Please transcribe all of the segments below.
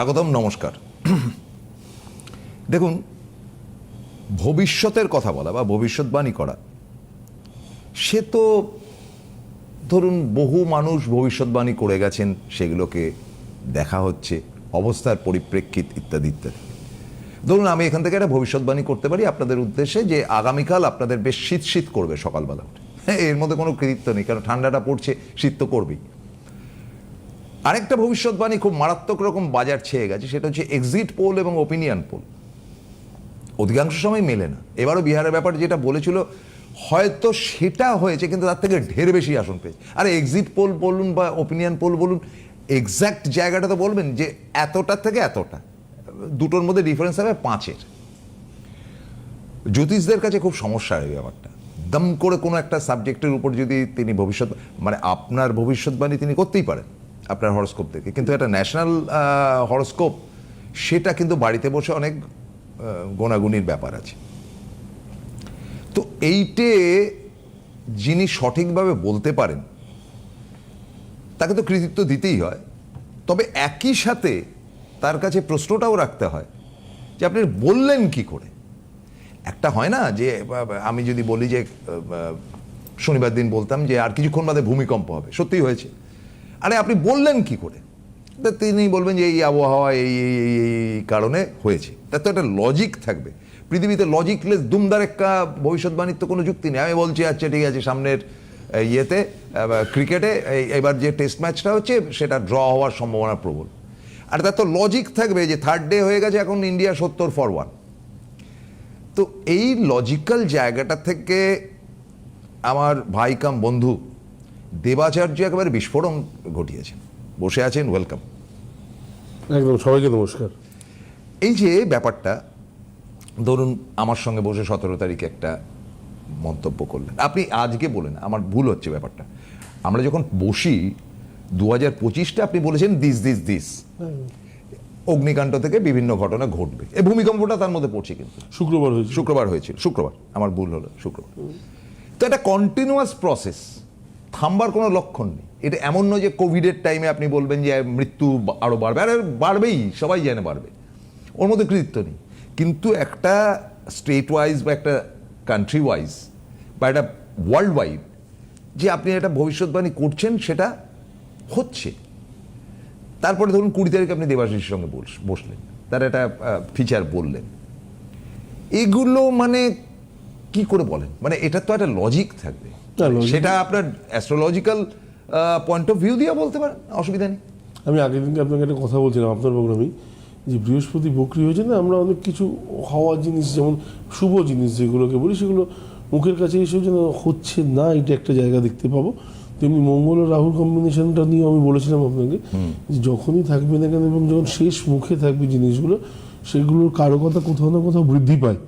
স্বাগতম, নমস্কার। দেখুন, ভবিষ্যতের কথা বলা বা ভবিষ্যৎবাণী করা, সে তো ধরুন বহু মানুষ ভবিষ্যৎবাণী করে গেছেন, সেগুলোকে দেখা হচ্ছে, অবস্থার পরিপ্রেক্ষিত ইত্যাদি ইত্যাদি। ধরুন আমি এখান থেকে একটা ভবিষ্যৎবাণী করতে পারি আপনাদের উদ্দেশ্যে যে আগামীকাল আপনাদের বেশ শীত শীত করবে সকালবেলা উঠে। এর মধ্যে কোনো কৃতিত্ব নেই, কারণ ঠান্ডাটা পড়ছে, শীত তো করবেই। আরেকটা ভবিষ্যৎবাণী খুব মারাত্মক রকম বাজার ছেয়ে গেছে, সেটা হচ্ছে এক্সিট পোল এবং ওপিনিয়ন পোল অধিকাংশ সময় মেলে না। এবারও বিহারের ব্যাপারে যেটা বলেছিল, হয়তো সেটা হয়েছে, কিন্তু তার থেকে ঢের বেশি আসন পেয়েছে। আর এক্সিট পোল বলুন বা ওপিনিয়ন পোল বলুন এক্স্যাক্ট জায়গাটা তো বলবেন যে এতটার থেকে এতটা। দুটোর মধ্যে ডিফারেন্স হবে পাঁচের। জ্যোতিষদের কাছে খুব সমস্যা এই ব্যাপারটা। দম করে কোনো একটা সাবজেক্টের উপর যদি তিনি ভবিষ্যৎ মানে আপনার ভবিষ্যৎবাণী তিনি করতেই পারেন। আপনার হরস্কোপ থেকে কিন্তু একটা ন্যাশনাল হরস্কোপ, সেটা কিন্তু বাড়িতে বসে অনেক গোনাগুনির ব্যাপার আছে। তো এইটে যিনি সঠিকভাবে বলতে পারেন, তাকে তো কৃতিত্ব দিতেই হয়। তবে একই সাথে তার কাছে প্রশ্নটাও রাখতে হয়, যে আপনি বললেন কি করে? একটা হয় না যে আমি যদি বলি যে শনিবার দিন বলতাম যে, আর কিছুক্ষণ বাদে ভূমিকম্প হবে। সত্যিই হয়েছে। আরে আপনি বললেন কি করে? তা তিনি বলবেন যে এই আবহাওয়া, এই এই এই কারণে হয়েছে। তার তো একটা লজিক থাকবে। পৃথিবীতে লজিকলেস দুমদারেক্কা ভবিষ্যৎবাণীর তো কোনো যুক্তি নেই। আমি বলছি আচ্ছা ঠিক আছে, সামনের ইয়েতে ক্রিকেটে এবার যে টেস্ট ম্যাচটা হচ্ছে, সেটা ড্র হওয়ার সম্ভাবনা প্রবল। আর তার তো লজিক থাকবে যে থার্ড ডে হয়ে গেছে, এখন ইন্ডিয়া সত্তর ফর ওয়ান তো এই লজিক্যাল জায়গাটা থেকে আমার ভাই কাম বন্ধু দেবাচার্য একেবারে বিস্ফোরণ ঘটিয়েছেন। বসে আছেন ওয়েলকাম একদম সবাইকে নমস্কার। এই যে ব্যাপারটা ধরুন আমার সঙ্গে বসে সতেরো তারিখে একটা মন্তব্য করলেন। আপনি আজকে বলেন আমার ভুল হচ্ছে ব্যাপারটা। আমরা যখন বসি দু হাজার পঁচিশটা আপনি বলেছেন দিস দিস দিস অগ্নিকাণ্ড থেকে বিভিন্ন ঘটনা ঘটবে। এই ভূমিকম্পটা তার মধ্যে পড়ছে কিন্তু। শুক্রবার হয়েছে শুক্রবার হয়েছিল শুক্রবার। আমার ভুল হলো শুক্রবার। তো এটা কন্টিনিউয়াস প্রসেস থামবার কোনো লক্ষণ নেই। এটা এমন নয় যে কোভিডের টাইমে আপনি বলবেন যে মৃত্যু আরও বাড়বে। আরে, বাড়বেই, সবাই জানে বাড়বে। ওর মধ্যে কৃতিত্ব নেই। কিন্তু একটা স্টেট ওয়াইজ বা একটা কান্ট্রি ওয়াইজ বা একটা ওয়ার্ল্ড ওয়াইড যে আপনি একটা ভবিষ্যৎবাণী করছেন, সেটা হচ্ছে। তারপরে ধরুন কুড়ি তারিখে আপনি দেবাশিসের সঙ্গে বস- বসলেন। তার একটা ফিচার বললেন। এগুলো মানে কি করে বলেন? মানে এটা তো একটা লজিক থাকবে। সেটা আপনার অ্যাস্ট্রোলজিক্যাল পয়েন্ট অফ ভিউ দিয়ে বলতে পারেন অসুবিধা নেই। আমি আগের দিনকে আপনাকে একটা কথা বলছিলাম আপনার প্রোগ্রামেই যে বৃহস্পতি বকরি হয়েছে না আমরা অনেক কিছু হওয়া জিনিস যেমন শুভ জিনিস যেগুলোকে বলি সেগুলো মুখের কাছে এসেও যেন হচ্ছে না এটা একটা জায়গা দেখতে পাবো। তেমনি মঙ্গল ও রাহুল কম্বিনেশনটা নিয়ে আমি বলেছিলাম আপনাকে যে যখনই থাকবে না কেন এবং যখন শেষ মুখে থাকবে জিনিসগুলো সেগুলোর কারকতা কোথাও না কোথাও বৃদ্ধি পায়।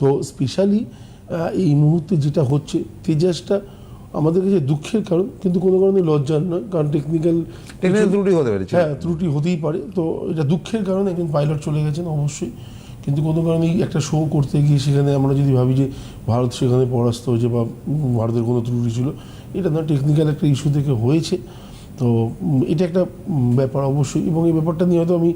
তো স্পেশালি এই মুহূর্তে যেটা হচ্ছে তেজাসটা আমাদের কাছে দুঃখের কারণ কিন্তু কোনো কারণে লজ্জার নয় কারণ টেকনিক্যাল টেকনিক্যাল ত্রুটি হতে পারে হ্যাঁ ত্রুটি হতেই পারে। তো এটা দুঃখের কারণে একজন পাইলট চলে গেছেন অবশ্যই। কিন্তু কোনো কারণেই একটা শো করতে গিয়ে সেখানে আমরা যদি ভাবি যে ভারত সেখানে পরাস্ত হয়েছে বা ভারতের কোনো ত্রুটি ছিল এটা না টেকনিক্যাল একটা ইস্যু থেকে হয়েছে। তো এটা একটা ব্যাপার অবশ্যই। এবং এই ব্যাপারটা নিয়ে হয়তো আমি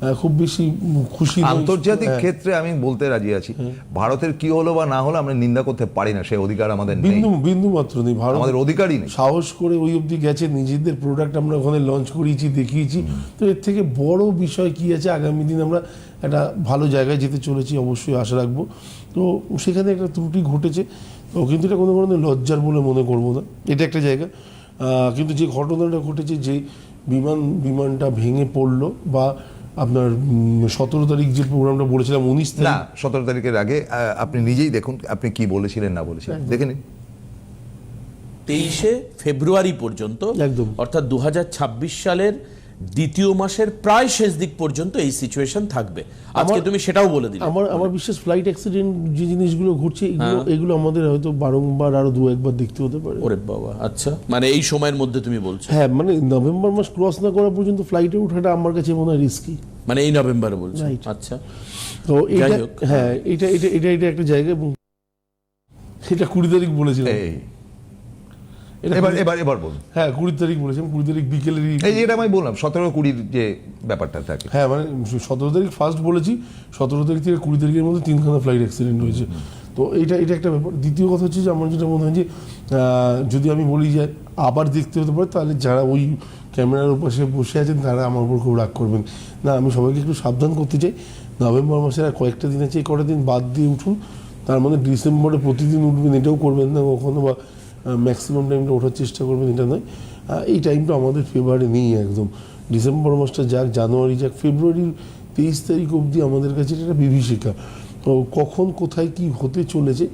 খুব বেশি খুশি আন্তর্জাতিক হ্যাঁ, ক্ষেত্রে আমি বলতে রাজি আছি। ভারতের কি হলো বা না হলো আমরা নিন্দা করতে পারি না সেই অধিকার আমাদের বিন্দু বিন্দু মাত্র নেই। ভারত আমাদের অধিকারই নেই। সাহস করে ওই অবধি গেছে নিজেদের প্রোডাক্ট আমরা ওখানে লঞ্চ করিয়েছি দেখিয়েছি। তো এর থেকে বড় বিষয় কি আছে? আগামী দিন আমরা একটা ভালো জায়গায় যেতে চলেছি অবশ্যই আশা রাখব। তো সেখানে একটা ত্রুটি ঘটেছে। তো কিন্তু এটা কোনো কারণে লজ্জার বলে মনে করব না। এটা একটা জায়গা। আহ, কিন্তু যে ঘটনাটা ঘটেছে যে বিমান বিমানটা ভেঙে পড়ল বা আপনার সতেরো তারিখ যে প্রোগ্রামটা বলেছিলাম উনিশ না সতেরো তারিখের আগে আপনি নিজেই দেখুন আপনি কি বলেছিলেন না বলেছিলেন। দেখে নিন। তেইশে ফেব্রুয়ারি পর্যন্ত একদম। অর্থাৎ দু হাজার ছাব্বিশ সালের দ্বিতীয় মাসের প্রায় শেষ দিক পর্যন্ত এই সিচুয়েশন থাকবে। আজকে তুমি সেটাও বলে দিলে। আমার আমার বিশ্বাস ফ্লাইট অ্যাক্সিডেন্ট যে জিনিসগুলো ঘটছে এগুলো এগুলো আমাদের হয়তো বারংবার আরও দু একবার দেখতে হতে পারে। ওরে বাবা আচ্ছা। মানে এই সময়ের মধ্যে তুমি বলছো? হ্যাঁ মানে নভেম্বর মাস ক্রস না করা পর্যন্ত ফ্লাইটে ওঠাটা আমার কাছে মনে হয় রিস্কি মানে এই নভেম্বরে বলছো? আচ্ছা। তো এটা হ্যাঁ। এটা এটা এটা এটা একটা জায়গা এবং এটা কুড়ি তারিখ বলেছিলাম। এবার এবার এবার বলুন। হ্যাঁ কুড়ি তারিখ বলেছেন কুড়ি তারিখ বিকেলেরই এই এটা আমি বললাম সতেরো কুড়ির যে ব্যাপারটা থাকে। হ্যাঁ মানে সতেরো তারিখ ফার্স্ট বলেছি সতেরো তারিখ থেকে কুড়ি তারিখের মধ্যে তিনখানা ফ্লাইট অ্যাক্সিডেন্ট হয়েছে। তো এটা এটা একটা ব্যাপার। দ্বিতীয় কথা হচ্ছে যে আমার যেটা মনে হয় যে যদি আমি বলি যে আবার দেখতে হতে পারে তাহলে যারা ওই ক্যামেরার পাশে বসে আছেন তারা আমার উপর খুব রাগ করবেন। না আমি সবাইকে একটু সাবধান করতে চাই। নভেম্বর মাসের আর কয়েকটা দিন আছে এই কটা দিন বাদ দিয়ে উঠুন। তার মধ্যে ডিসেম্বরে প্রতিদিন উঠবেন এটাও করবেন না কখনো বা ম্যাক্সিমাম টাইমটা ওঠার চেষ্টা করবেন এটা নয়। এই টাইমটা আমাদের ফেভারে নেই একদম। ডিসেম্বর মাসটা যাক জানুয়ারি যাক ফেব্রুয়ারির তেইশ তারিখ অবধি আমাদের কাছে এটা একটা বিভীষিকা। তো কখন কোথায় কি হতে চলেছে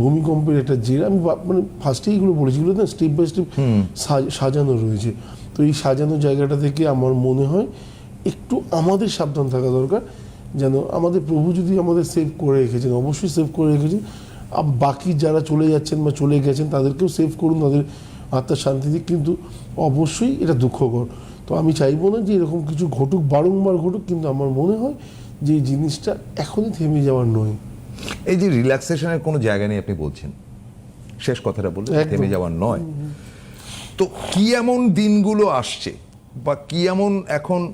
ভূমিকম্পের একটা জেরা আমি মানে ফার্স্টেই এগুলো বলেছি এগুলো না স্টেপ বাই স্টেপ সাজানো রয়েছে। তো এই সাজানো জায়গাটা থেকে আমার মনে হয় একটু আমাদের সাবধান থাকা দরকার যেন আমাদের প্রভু যদি আমাদের সেভ করে রেখেছেন অবশ্যই সেভ করে রেখেছেন বাকি যারা চলে যাচ্ছেন বা চলে গেছেন তাদেরকেও সেভ করুন তাদের আত্মার শান্তি দিক। কিন্তু অবশ্যই এটা দুঃখকর। তো আমি চাইব না যে এরকম কিছু ঘটুক বারংবার ঘটুক কিন্তু আমার মনে হয় যে এই জিনিসটা এখনই থেমে যাওয়ার নয়। এই যে রিল্যাক্সেশনের কোনো জায়গা নেই আপনি বলছেন। শেষ কথাটা বললে একদম। থেমে যাওয়ার নয়। তো কি এমন দিনগুলো আসছে বা কি এমন এখন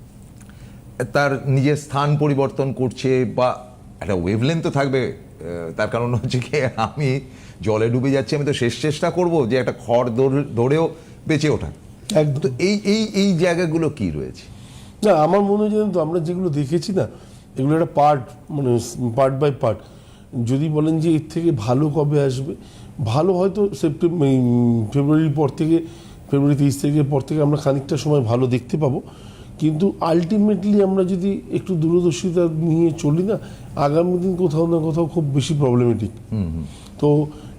তার নিজের স্থান পরিবর্তন করছে বা একটা ওয়েভলেন তো থাকবে তার কারণ হচ্ছে কি আমি জলে ডুবে যাচ্ছি আমি তো শেষ চেষ্টা করব যে একটা খড় দৌড়েও বেঁচে ওঠা তো এই এই এই জায়গাগুলো কি রয়েছে? না আমার মনে হয় জানেন তো আমরা যেগুলো দেখেছি না এগুলো একটা পার্ট মানে পার্ট বাই পার্ট। যদি বলেন যে এর থেকে ভালো কবে আসবে ভালো হয়তো সেপ্টেম্বর ফেব্রুয়ারির পর থেকে ফেব্রুয়ারি তেইশ তারিখের পর থেকে আমরা খানিকটা সময় ভালো দেখতে পাবো। কিন্তু আলটিমেটলি আমরা যদি একটু দূরদর্শিতা নিয়ে চলি না আগামী দিন কোথাও না কোথাও খুব বেশি প্রবলেমেটিক তো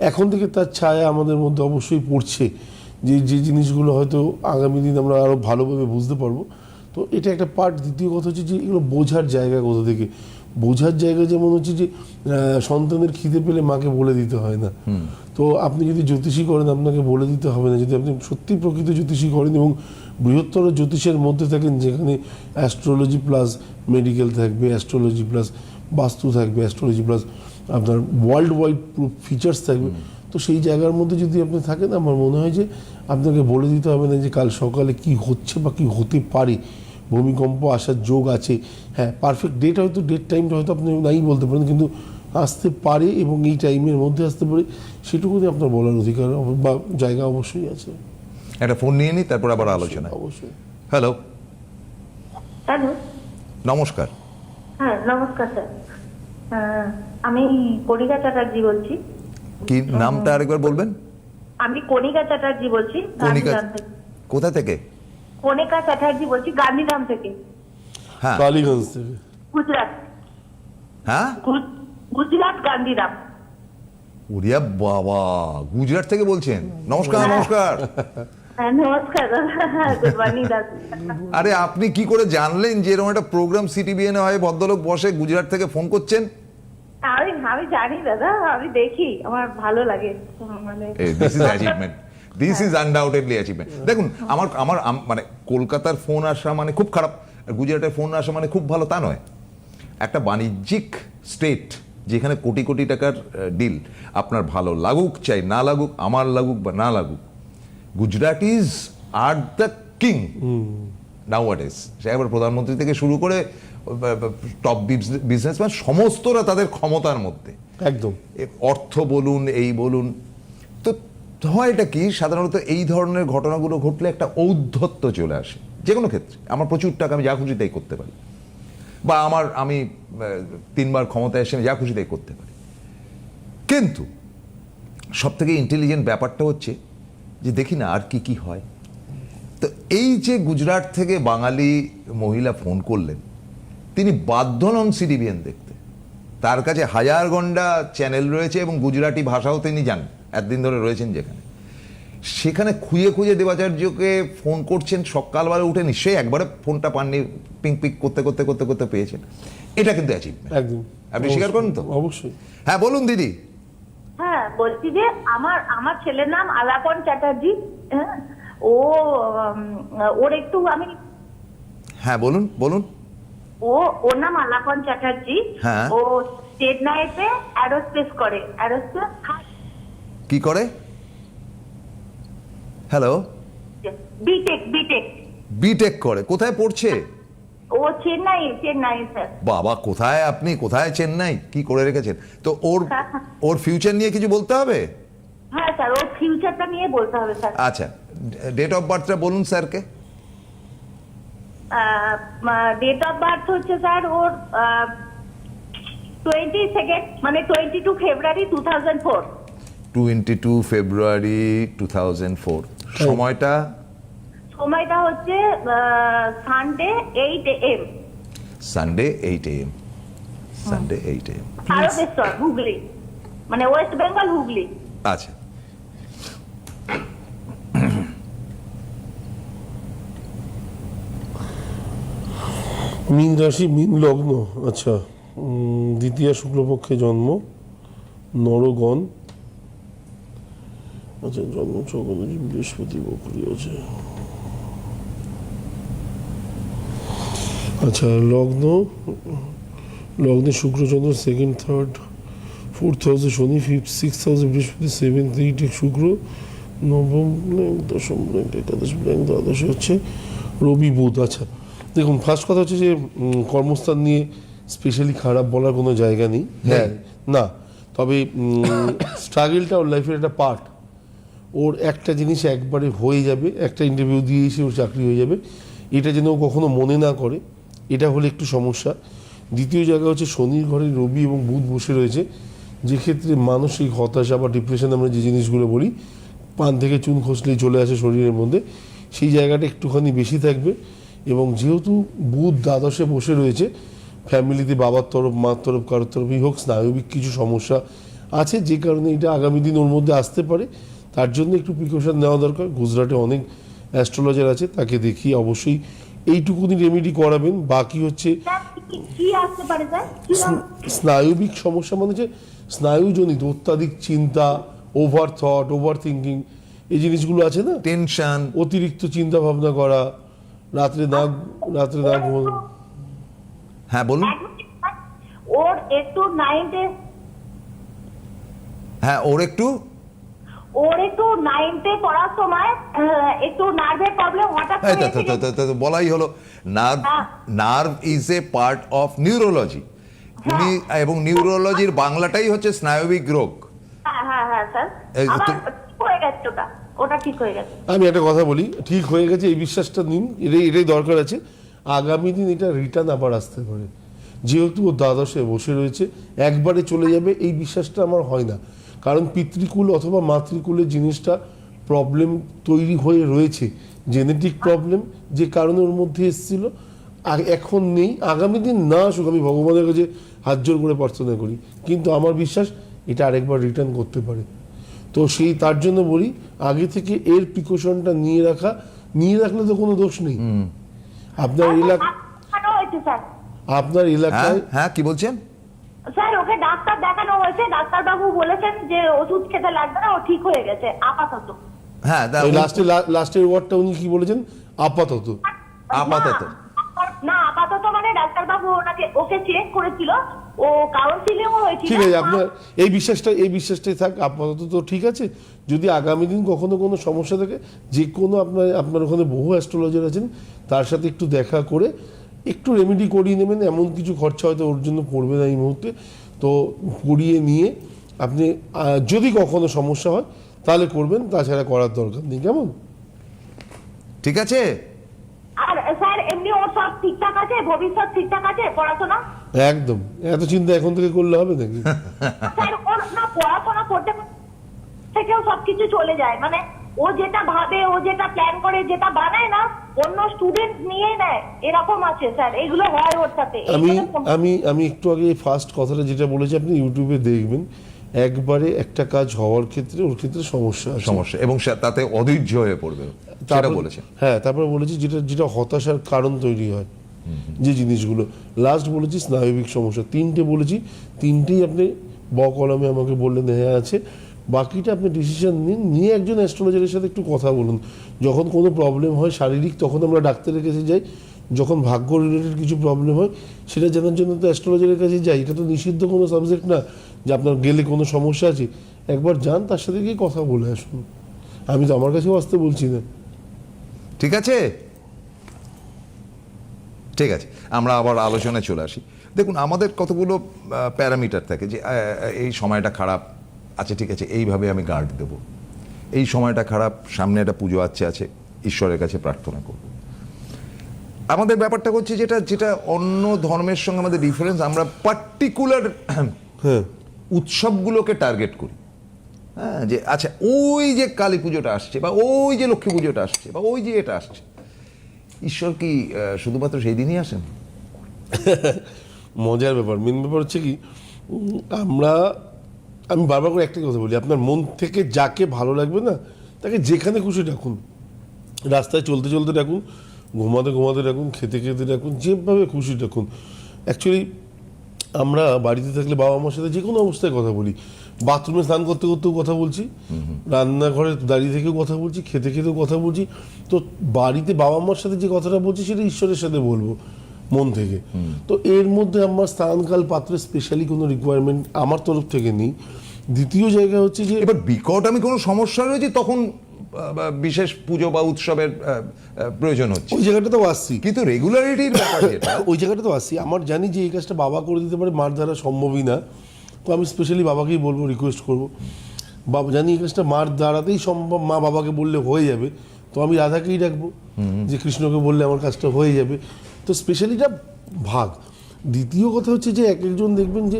এখন থেকে তার ছায়া আমাদের মধ্যে অবশ্যই পড়ছে যে যে জিনিসগুলো হয়তো আগামী দিন আমরা আরও ভালোভাবে বুঝতে পারব। তো এটা একটা পার্ট দ্বিতীয় কথা হচ্ছে যে এগুলো বোঝার জায়গা কোথা থেকে? বোঝার জায়গা যেমন হচ্ছে যে সন্তানের খিদে পেলে মাকে বলে দিতে হয় না। তো আপনি যদি জ্যোতিষী করেন আপনাকে বলে দিতে হবে না। যদি আপনি সত্যি প্রকৃত জ্যোতিষী করেন এবং বৃহত্তর জ্যোতিষের মধ্যে থাকেন যেখানে অ্যাস্ট্রোলজি প্লাস মেডিকেল থাকবে অ্যাস্ট্রোলজি প্লাস বাস্তু থাকবে অ্যাস্ট্রোলজি প্লাস আপনার ওয়ার্ল্ড ওয়াইড ফিচার্স থাকবে। তো সেই জায়গার মধ্যে যদি আপনি থাকেন আমার মনে হয় যে আপনাকে বলে দিতে হবে না যে কাল সকালে কি হচ্ছে বা কি হতে পারে। ভূমিকম্প আসার যোগ আছে। হ্যাঁ পারফেক্ট ডেট হয়তো ডেট টাইমটা হয়তো আপনি নাই বলতে পারেন কিন্তু আসতে পারে এবং এই টাইমের মধ্যে আসতে পারে সেটুকুনি আপনার বলার অধিকার বা জায়গা অবশ্যই আছে। একটা ফোন নিয়ে নিই তারপর আবার আলোচনা অবশ্যই। হ্যালো। হ্যালো। নমস্কার। হ্যাঁ নমস্কার স্যার। আমি কণিকা চ্যাটার্জি বলছি। কি নামটা আরেকবার বলবেন? আমি কণিকা চ্যাটার্জি বলছি কণিকা থেকে। কোথা থেকে? কণিকা চ্যাটার্জি বলছি গান্ধীধাম থেকে। হ্যাঁ। কালীগঞ্জ থেকে। গুজরাট। হ্যাঁ? গুজরাট গান্ধীধাম। উড়িয়া বাবা গুজরাট থেকে বলছেন। নমস্কার নমস্কার। নমস্কার গুড মর্নিং আরে আপনি কি করে জানলেন যে এরকম একটা প্রোগ্রাম সিটিবিএন হয় ভদ্রলোক বসে গুজরাট থেকে ফোন করছেন? আমি আমি জানি দাদা আমি দেখি আমার ভালো লাগে। মানে this is achievement this is undoubtedly achievement দেখুন আমার আমার মানে কলকাতার ফোন আসা মানে খুব খারাপ আর গুজরাটের ফোন আসা মানে খুব ভালো তা নয়। একটা বাণিজ্যিক স্টেট যেখানে কোটি কোটি টাকার ডিল আপনার ভালো লাগুক চাই না লাগুক আমার লাগুক বা না লাগুক Gujarat is R the king now what is say একবার প্রধানমন্ত্রী থেকে শুরু করে টপ বিজনেসম্যান সমস্তরা তাদের ক্ষমতার মধ্যে। একদম। অর্থ বলুন এই বলুন। তো হয় এটা কি সাধারণত এই ধরনের ঘটনাগুলো ঘটলে একটা ঔদ্ধত্য চলে আসে যে কোনো ক্ষেত্রে। আমার প্রচুর টাকা আমি যা খুশি তাই করতে পারি। বা আমার আমি তিনবার ক্ষমতায় এসে আমি যা খুশি তাই করতে পারি। কিন্তু সব থেকে ইন্টেলিজেন্ট ব্যাপারটা হচ্ছে যে দেখি না আর কি কি হয়। তো এই যে গুজরাট থেকে বাঙালি মহিলা ফোন করলেন তিনি বাধ্য নন সিডিবিএন দেখতে। তার কাছে হাজার গন্ডা চ্যানেল রয়েছে এবং গুজরাটি ভাষাও তিনি জানেন এতদিন ধরে রয়েছেন যেখানে। সেখানে খুঁজে খুঁজে দেবাচার্যকে ফোন করছেন সকালবেলা উঠে নিশ্চয়ই একবারে ফোনটা পাননি পিং পিক করতে করতে করতে করতে পেয়েছেন। এটা কিন্তু অ্যাচিভমেন্ট একদম। আপনি স্বীকার করেন তো? অবশ্যই। হ্যাঁ বলুন দিদি। হ্যাঁ বলছি যে আমার আমার ছেলের নাম আলাপন চ্যাটার্জি হ্যাঁ? ও ওর একটু আমি হ্যাঁ বলুন বলুন। ও ওর নাম আলাপন চ্যাটার্জি। হ্যাঁ। ও চেন্নাইতে অ্যারোস্পেস করে। অ্যারোস্পেস কি করে? হ্যালো। B Tech B Tech. বিটেক করে। কোথায় পড়ছে? ও চেন্নাই চেন্নাই স্যার। বাবা কোথায় আপনি? কোথায় চেন্নাই? কি করে রেখেছেন? তো ওর ওর ফিউচার নিয়ে কিছু বলতে হবে? হ্যাঁ স্যার ওর ফিউচারটা নিয়ে বলতে হবে স্যার। আচ্ছা ডেট অফ বার্থটা বলুন স্যারকে। ডেট অফ বার্থ হচ্ছে স্যার ওর টোয়েন্টি সেকেন্ড মানে twenty two February two thousand four twenty two February two thousand four সময়টা সময়টা হচ্ছে Sunday eight AM Sunday eight AM Sunday eight AM Tarakeswar Hooghly. মানে ওয়েস্ট বেঙ্গল হুগলি। আচ্ছা। মীন রাশি মীন লগ্ন আচ্ছা। দ্বিতীয় শুক্লপক্ষে জন্ম নরগণ। আচ্ছা জন্ম চক্র বৃহস্পতি বকরি আছে। আচ্ছা লগ্ন লগ্নে শুক্রচন্দ্র সেকেন্ড থার্ড ফোর্থ হাউসে শনি ফিফথ সিক্স হাউসে বৃহস্পতি সেভেন্থ এইট শুক্র নবম ব্ল্যাঙ্ক দশম ব্ল্যাঙ্ক একাদশ ব্ল্যাঙ্ক দ্বাদশে হচ্ছে রবি বুধ। আচ্ছা দেখুন ফার্স্ট কথা হচ্ছে যে কর্মস্থান নিয়ে স্পেশালি খারাপ বলার কোনো জায়গা নেই। হ্যাঁ। না তবে স্ট্রাগলটা ওর লাইফের একটা পার্ট ওর একটা জিনিস একবারে হয়ে যাবে একটা ইন্টারভিউ দিয়ে এসে ওর চাকরি হয়ে যাবে। এটা যেন ও কখনো মনে না করে। এটা হলে একটু সমস্যা। দ্বিতীয় জায়গা হচ্ছে শনির ঘরে রবি এবং বুধ বসে রয়েছে। যে ক্ষেত্রে মানসিক হতাশা বা ডিপ্রেশন আমরা যে জিনিসগুলো বলি, পান থেকে চুন খসলেই চলে আসে শরীরের মধ্যে, সেই জায়গাটা একটুখানি বেশি থাকবে। এবং যেহেতু বুধ দ্বাদশে বসে রয়েছে, ফ্যামিলিতে বাবার তরফ, মার তরফ, কারোর তরফই হোক, স্নায়বিক কিছু সমস্যা আছে, যে কারণে এটা আগামী দিন ওর মধ্যে আসতে পারে। তার জন্য একটু প্রিকশন নেওয়া দরকার। গুজরাটে অনেক অ্যাস্ট্রোলজার আছে, তাকে দেখিয়ে অবশ্যই এইটুকুনি রেমেডি করাবেন বাকি হচ্ছে স্নায়বিক সমস্যা মানে যে স্নায়ুজনিত অত্যাধিক চিন্তা ওভার থট ওভার থিঙ্কিং এই জিনিসগুলো আছে না? টেনশন অতিরিক্ত চিন্তা ভাবনা করা রাত্রে না রাত্রে না ঘুমানো। হ্যাঁ বলুন। ওর একটু নাইনতে হ্যাঁ ওর একটু ওর একটু নাইনতে পড়ার সময় একটু নার্ভের প্রবলেম হঠাৎ করে বলাই হলো nerve. Nerve is a part of neurology উনি এবং নিউরোলজির বাংলাটাই হচ্ছে স্নায়বিক রোগ। হ্যাঁ হ্যাঁ হ্যাঁ স্যার। এই আবার তো- ঠিক হয়ে গেছে ওটা। ওটা ঠিক হয়ে গেছে। আমি একটা কথা বলি ঠিক হয়ে গেছে এই বিশ্বাসটা নিন এটাই এটাই দরকার আছে। আগামী দিন এটা রিটার্ন আবার আসতে পারে। যেহেতু ও দ্বাদশে বসে রয়েছে একবারে চলে যাবে এই বিশ্বাসটা আমার হয় না। কারণ পিতৃকুল অথবা মাতৃকুলের জিনিসটা প্রবলেম তৈরি হয়ে রয়েছে জেনেটিক প্রবলেম যে কারণে ওর মধ্যে এসেছিল এখন নেই আগামী দিন না আসুক আমি ভগবানের কাছে হাত জোর করে প্রার্থনা করি কিন্তু আমার বিশ্বাস এটা আরেকবার রিটার্ন করতে পারে তো সেই তার জন্য বলি আগে থেকে এর প্রিকশনটা নিয়ে রাখা নিয়ে রাখলে তো কোনো দোষ নেই আপনার এলাকা আপনার হ্যাঁ এলাকায় হ্যাঁ কি বলছেন স্যার ওকে ডাক্তার দেখানো হয়েছে। ডাক্তারবাবু বলেছেন যে ওষুধ খেতে লাগবে না ও ঠিক হয়ে গেছে আপাতত। হ্যাঁ তা ওই লাস্টে লাস্টের ওয়ার্ডটা উনি কি বলেছেন? আপাতত। আপাতত। না, না আপাতত মানে ডাক্তারবাবু ওনাকে ওকে চেক করেছিল। ও কাউন্সিলিংও হয়েছিল। ঠিক আছে আপনার এই বিশ্বাসটা এই বিশ্বাসটাই থাক আপাতত তো ঠিক আছে। যদি আগামী দিন কখনো কোনো সমস্যা থাকে যে কোনো আপনার আপনার ওখানে বহু অ্যাস্ট্রোলজার আছেন তার সাথে একটু দেখা করে একটু রেমেডি করিয়ে নেবেন এমন কিছু খরচা হয়তো ওর জন্য পড়বে না এই মুহূর্তে। তো করিয়ে নিয়ে আপনি যদি কখনো সমস্যা হয় তাহলে করবেন তাছাড়া করার দরকার নেই। কেমন? ঠিক আছে? একদম। এত চিন্তা এখন থেকে করলে হবে নাকি? পড়াশোনা করতে থেকেও সবকিছু চলে যায়। মানে ও যেটা ভাবে ও যেটা প্ল্যান করে যেটা বানায় না অন্য স্টুডেন্ট নিয়ে নেয়। এরকম আছে স্যার। এগুলো হয় ওর সাথে। আমি আমি আমি একটু আগে ফার্স্ট কথাটা যেটা বলেছি আপনি ইউটিউবে দেখবেন একবারে একটা কাজ হওয়ার ক্ষেত্রে ওর ক্ষেত্রে সমস্যা সমস্যা এবং তাতে অধৈর্য হয়ে পড়বে। সেটা তারপর- বলেছে। হ্যাঁ তারপরে বলেছি যেটা যেটা হতাশার কারণ তৈরি হয় যে জিনিসগুলো। লাস্ট বলেছি স্নায়বিক সমস্যা। তিনটে বলেছি তিনটেই আপনি ব কলমে আমাকে বললেন হ্যাঁ আছে। বাকিটা আপনি ডিসিশন নিন। নিয়ে একজন অ্যাস্ট্রোলজারের সাথে একটু কথা বলুন। যখন কোনো প্রবলেম হয়, শারীরিক তখন আমরা ডাক্তারের কাছে যাই। যখন ভাগ্য রিলেটেড কিছু প্রবলেম হয়, সেটা জানার জন্য তো অ্যাস্ট্রোলজারের কাছে যাই। এটা তো নিষিদ্ধ কোনো সাবজেক্ট না যে আপনার গেলে কোনো সমস্যা আছে। একবার যান, তার সাথে গিয়ে কথা বলে আসুন। আমি তো আমার কাছেও আসতে বলছি না। ঠিক আছে? ঠিক আছে। আমরা আবার আলোচনায় চলে আসি। দেখুন, আমাদের কতগুলো প্যারামিটার থাকে যে এই সময়টা খারাপ। আচ্ছা ঠিক আছে। এইভাবে আমি গার্ড দেব। এই সময়টা খারাপ সামনে একটা পুজো আছে আছে ঈশ্বরের কাছে প্রার্থনা করব। আমাদের ব্যাপারটা হচ্ছে যেটা যেটা অন্য ধর্মের সঙ্গে আমাদের ডিফারেন্স আমরা পার্টিকুলার হ্যাঁ। উৎসবগুলোকে টার্গেট করি। হ্যাঁ যে আচ্ছা ওই যে কালী পুজোটা আসছে বা ওই যে লক্ষ্মী পুজোটা আসছে বা ওই যে এটা আসছে ঈশ্বর কি শুধুমাত্র সেই দিনই আসেন? মজার ব্যাপার। মেন ব্যাপার হচ্ছে কি আমরা আমি বারবার করে একটা কথা বলি আপনার মন থেকে যাকে ভালো লাগবে না তাকে যেখানে খুশি ডাকুন। রাস্তায় চলতে চলতে ডাকুন ঘুমাতে ঘুমাতে ডাকুন খেতে খেতে ডাকুন যেভাবে খুশি ডাকুন। অ্যাকচুয়ালি আমরা বাড়িতে থাকলে বাবা মার সাথে যে কোনো অবস্থায় কথা বলি। বাথরুমে স্নান করতে করতেও কথা বলছি। রান্নাঘরে দাঁড়িয়ে থেকেও কথা বলছি খেতে খেতেও কথা বলছি। তো বাড়িতে বাবা মার সাথে যে কথাটা বলছি সেটা ঈশ্বরের সাথে বলব। মন থেকে। তো এর মধ্যে আমার স্থানকাল পাত্রে স্পেশালি কোনো রিকোয়ারমেন্ট আমার তরফ থেকে নেই। দ্বিতীয় জায়গা হচ্ছে যে এবার বিকট আমি কোনো সমস্যা রয়েছে তখন বিশেষ পুজো বা উৎসবের প্রয়োজন হচ্ছে। ওই জায়গাটা তো আসছি। কিন্তু রেগুলারিটির ব্যাপার ওই জায়গাটা তো আসছি। আমার জানি যে এই কাজটা বাবা করে দিতে পারে মার দ্বারা সম্ভবই না। তো আমি স্পেশালি বাবাকেই বলব রিকোয়েস্ট করব। বাবা জানি এই কাজটা মার দ্বারাতেই সম্ভব মা বাবাকে বললে হয়ে যাবে। তো আমি রাধাকেই ডাকবো। যে কৃষ্ণকে বললে আমার কাজটা হয়ে যাবে। তো স্পেশালিটা ভাগ। দ্বিতীয় কথা হচ্ছে যে এক একজন দেখবেন যে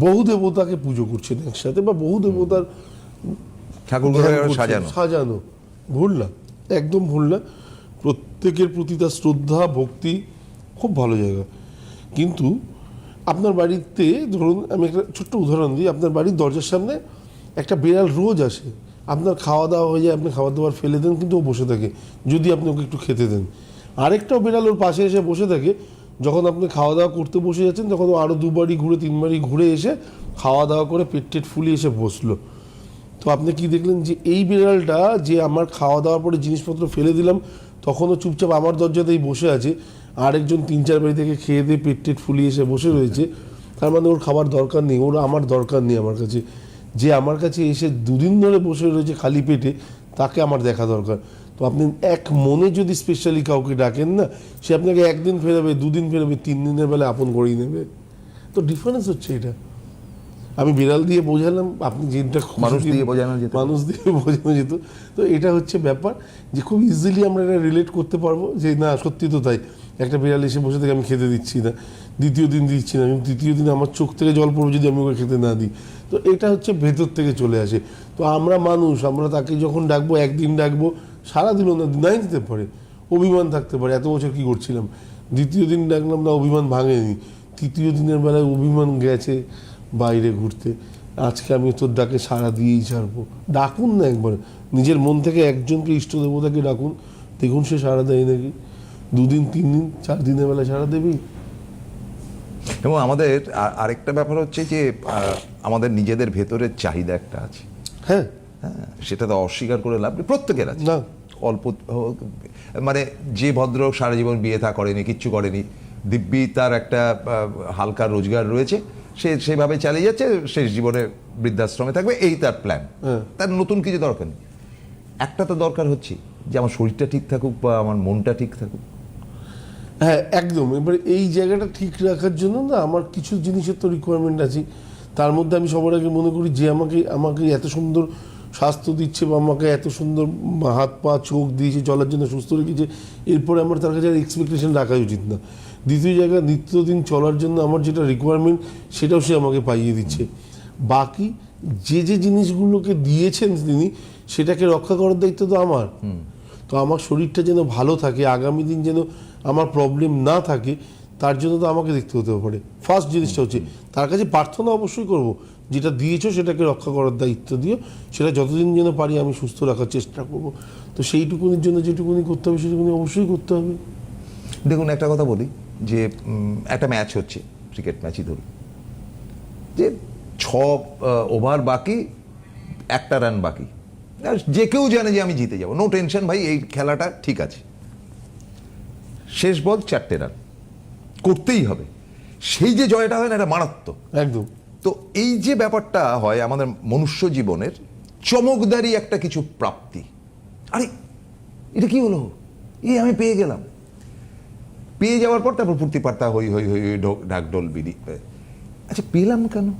বহু দেবতাকে পুজো করছেন একসাথে বা বহু দেবতার ঠাকুর সাজানো। সাজানো। ভুল না একদম ভুল না। প্রত্যেকের প্রতি তার শ্রদ্ধা ভক্তি খুব ভালো জায়গা। কিন্তু আপনার বাড়িতে ধরুন আমি একটা ছোট্ট উদাহরণ দিই আপনার বাড়ির দরজার সামনে একটা বিড়াল রোজ আসে। আপনার খাওয়া দাওয়া হয়ে যায় আপনি খাবার দাবার ফেলে দেন কিন্তু ও বসে থাকে। যদি আপনি ওকে একটু খেতে দেন। আরেকটাও বিড়াল ওর পাশে এসে বসে থাকে। যখন আপনি খাওয়া দাওয়া করতে বসে যাচ্ছেন, তখন আরও দুবারই ঘুরে, তিনবারই ঘুরে এসে খাওয়া দাওয়া করে পেট টেট ফুলিয়ে এসে বসল। তো আপনি কি দেখলেন যে এই বিড়ালটা যে আমার খাওয়া দাওয়ার পরে জিনিসপত্র ফেলে দিলাম, তখনও চুপচাপ আমার দরজাতেই বসে আছে। আরেকজন তিন, চার বাড়ি থেকে খেয়ে দিয়ে পেট টেট ফুলিয়ে এসে বসে রয়েছে। তার মানে ওর খাবার দরকার নেই, ওর আমার দরকার নেই আমার কাছে। যে আমার কাছে এসে দুদিন ধরে বসে রয়েছে খালি পেটে, তাকে আমার দেখা দরকার। তো আপনি এক মনে যদি স্পেশালি কাউকে ডাকেন না সে আপনাকে একদিন ফেরাবে দুদিন ফেরাবে তিন দিনের বেলা আপন করেই নেবে। তো ডিফারেন্স হচ্ছে এটা। আমি বিড়াল দিয়ে বোঝালাম আপনি যেটা মানুষ দিয়ে বোঝানো যেত। মানুষ দিয়ে বোঝানো যেত। তো এটা হচ্ছে ব্যাপার যে খুব ইজিলি আমরা এটা রিলেট করতে পারব যে না সত্যি তো তাই। একটা বিড়াল এসে বসে থেকে আমি খেতে দিচ্ছি না। দ্বিতীয় দিন দিচ্ছি না। কিন্তু তৃতীয় দিন আমার চোখ থেকে জল পড়বে যদি আমি ওকে খেতে না দিই। তো এটা হচ্ছে ভেতর থেকে চলে আসে। তো আমরা মানুষ আমরা তাকে যখন ডাকবো একদিন ডাকবো সারাদিনও না নাই দিতে পারে অভিমান থাকতে পারে এত বছর কি করছিলাম? দ্বিতীয় দিন ডাকলাম না অভিমান ভাঙেনি তৃতীয় দিনের বেলায় অভিমান গেছে বাইরে ঘুরতে। আজকে আমি তোর ডাকে সাড়া দিয়েই ছাড়বো। ডাকুন না একবার নিজের মন থেকে একজনকে ইষ্ট দেবতাকে ডাকুন দেখুন সে সাড়া দেয় নাকি। দুদিন তিন দিন চার দিনের বেলা সাড়া দেবেই। এবং আমাদের আরেকটা ব্যাপার হচ্ছে যে আমাদের নিজেদের ভেতরের চাহিদা একটা আছে। হ্যাঁ। হ্যাঁ সেটা তো অস্বীকার করে লাভ নেই। প্রত্যেকের আছে। না। অল্প মানে যে ভদ্রলোক সারা জীবন বিয়ে থা করেনি কিচ্ছু করেনি দিব্যি তার একটা হালকা রোজগার রয়েছে সে সেভাবে চালিয়ে যাচ্ছে শেষ জীবনে বৃদ্ধাশ্রমে থাকবে এই তার প্ল্যান। তার নতুন কিছু দরকার নেই। একটা তো দরকার হচ্ছে যে আমার শরীরটা ঠিক থাকুক বা আমার মনটা ঠিক থাকুক। হ্যাঁ একদম। এবারে এই জায়গাটা ঠিক রাখার জন্য না আমার কিছু জিনিসের তো রিকোয়ারমেন্ট আছে। তার মধ্যে আমি সবার আগে মনে করি যে আমাকে আমাকে এত সুন্দর স্বাস্থ্য দিচ্ছে বা আমাকে এত সুন্দর হাত পা চোখ দিয়েছে চলার জন্য সুস্থ রেখেছে এরপরে আমার তার কাছে এক্সপেকটেশন রাখা উচিত না। দ্বিতীয় জায়গা নিত্যদিন চলার জন্য আমার যেটা রিকোয়ারমেন্ট সেটাও সে আমাকে পাইয়ে দিচ্ছে। বাকি যে যে জিনিসগুলোকে দিয়েছেন তিনি সেটাকে রক্ষা করার দায়িত্ব তো আমার। তো আমার শরীরটা যেন ভালো থাকে আগামী দিন যেন আমার প্রবলেম না থাকে তার জন্য তো আমাকে দেখতে হতে পারে ফার্স্ট জিনিসটা হচ্ছে তার কাছে প্রার্থনা অবশ্যই করব। যেটা দিয়েছ সেটাকে রক্ষা করার দায়িত্ব দিও। সেটা যতদিন যেন পারি আমি সুস্থ রাখার চেষ্টা করব। তো সেইটুকুনির জন্য যেটুকুনি করতে হবে সেটুকুনি অবশ্যই করতে হবে। দেখুন একটা কথা বলি যে একটা ম্যাচ হচ্ছে ক্রিকেট ম্যাচই ধরুন। যে ছ ওভার বাকি একটা রান বাকি। যে কেউ জানে যে আমি জিতে যাব। নো টেনশন ভাই এই খেলাটা ঠিক আছে। শেষ বল চারটে রান। করতেই হবে। সেই যে জয়টা হয় না এটা মারাত্মক। একদম। তো এই যে ব্যাপারটা হয় আমাদের মনুষ্য জীবনের, চমকদারি একটা কিছু প্রাপ্তি। আরে, এটা কি হলো? এই আমি পেয়ে গেলাম। পেয়ে যাওয়ার পর তারপর ফুর্তি পার্তা হই হই হই হই, ঢোক- ঢাকঢোল বিড়ি আচ্ছা পেলাম কেন?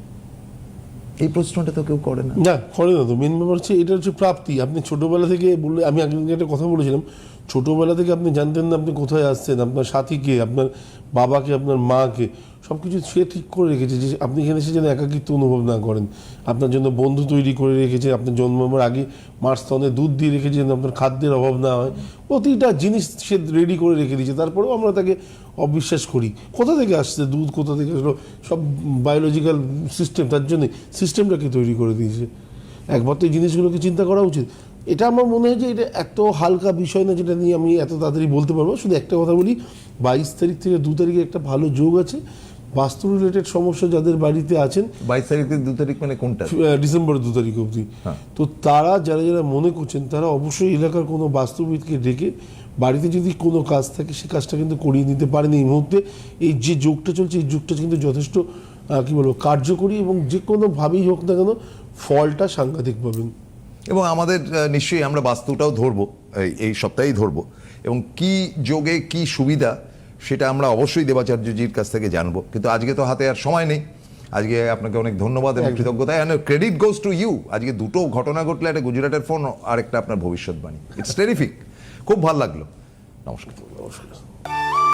এই প্রশ্নটা তো কেউ করে না। না, করে না তো। মেন ব্যাপার হচ্ছে এটা হচ্ছে প্রাপ্তি। আপনি ছোটবেলা থেকে বললে আমি আগে একটা কথা বলেছিলাম। ছোটবেলা থেকে আপনি জানতেন না আপনি কোথায় আসছেন, আপনার সাথীকে, আপনার বাবাকে, আপনার মাকে। সব কিছু সে ঠিক করে রেখেছে যে আপনি এখানে এসে যেন একাকিত্ব অনুভব না করেন। আপনার জন্য বন্ধু তৈরি করে রেখেছে, আপনার জন্মানোর আগে মার স্তনে দুধ দিয়ে রেখেছে যেন আপনার খাদ্যের অভাব না হয়। প্রতিটা জিনিস সে রেডি করে রেখে দিয়েছে। তারপরেও আমরা তাকে অবিশ্বাস করি। কোথা থেকে আসছে দুধ? কোথা থেকে আসলো? সব বায়োলজিক্যাল সিস্টেম তার জন্য সিস্টেমটাকে তৈরি করে দিয়েছে। একবার তো এই জিনিসগুলোকে চিন্তা করা উচিত। এটা আমার মনে হয় যে এটা এত হালকা বিষয় না যেটা নিয়ে আমি এত তাড়াতাড়ি বলতে পারব শুধু একটা কথা বলি, বাইশ তারিখ থেকে দু তারিখে একটা ভালো যোগ আছে। বাস্তু রিলেটেড সমস্যা যাদের বাড়িতে আছেন বাইশ তারিখ থেকে দু তারিখ মানে কোনটা? ডিসেম্বর দু তারিখ অবধি। হ্যাঁ। তো তারা যারা যারা মনে করছেন তারা অবশ্যই এলাকার কোনো বাস্তুবিদকে ডেকে বাড়িতে যদি কোনো কাজ থাকে সে কাজটা কিন্তু করিয়ে নিতে পারেন এই মুহূর্তে। এই যে যুগটা চলছে এই যুগটা কিন্তু যথেষ্ট কি বলব কার্যকরী এবং যে কোনোভাবেই হোক না কেন ফলটা সাংঘাতিক পাবেন। এবং আমাদের নিশ্চয়ই আমরা বাস্তুটাও ধরবো এই- এই সপ্তাহেই ধরবো। এবং কি যোগে কি সুবিধা সেটা আমরা অবশ্যই দেবাচার্যজির কাছ থেকে জানব। কিন্তু আজকে তো হাতে আর সময় নেই। আজকে আপনাকে অনেক ধন্যবাদ এবং কৃতজ্ঞতা ক্রেডিট গোজ টু ইউ আজকে দুটো ঘটনা ঘটলে একটা গুজরাটের ফোন আর একটা আপনার ভবিষ্যৎবাণী। ইটস টেরিফিক খুব ভালো লাগল। নমস্কার। নমস্কার।